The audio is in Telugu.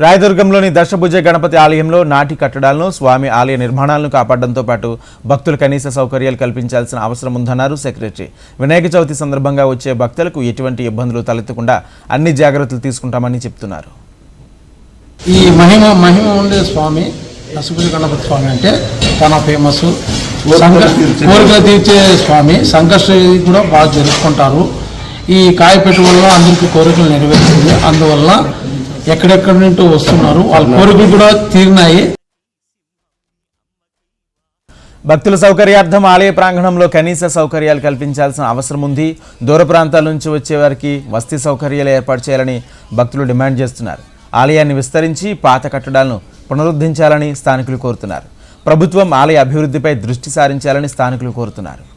రాయదుర్గంలోని దశభుజ గణపతి ఆలయంలో నాటి కట్టడాలను స్వామి ఆలయ నిర్మాణాలను కాపాడడంతో పాటు భక్తులు కనీస సౌకర్యాలు కల్పించాల్సిన అవసరం ఉందన్నారు సెక్రటరీ. వినాయక చవితి సందర్భంగా వచ్చే భక్తులకు ఎటువంటి ఇబ్బందులు తలెత్తకుండా అన్ని జాగ్రత్తలు తీసుకుంటామని చెప్తున్నారు. ఈ మహిమ మహిమ ఉండే స్వామి దశభుజ గణపతి స్వామి అంటే చాలా ఫేమస్. కోరికలు తీర్చే స్వామి సంకష్ట కూడా బాగా జరుపుకుంటారు. ఈ కాయ వల్ల అందరికీ కోరికలు నెరవేరుతుంది. అందువల్ల ఎక్కడెక్కడి నుంటో వస్తున్నారు. వాళ్ళ కోరికలు కూడా తీరినాయి. భక్తుల సౌకర్యార్థం ఆలయ ప్రాంగణంలో కనీస సౌకర్యాలు కల్పించాల్సిన అవసరం ఉంది. దూర ప్రాంతాల నుంచి వచ్చే వారికి సౌకర్యాలు ఏర్పాటు చేయాలని భక్తులు డిమాండ్ చేస్తున్నారు. ఆలయాన్ని విస్తరించి పాత కట్టడాలను పునరుద్ధరించాలని స్థానికులు కోరుతున్నారు. ప్రభుత్వం ఆలయ అభివృద్ధిపై దృష్టి సారించాలని స్థానికులు కోరుతున్నారు.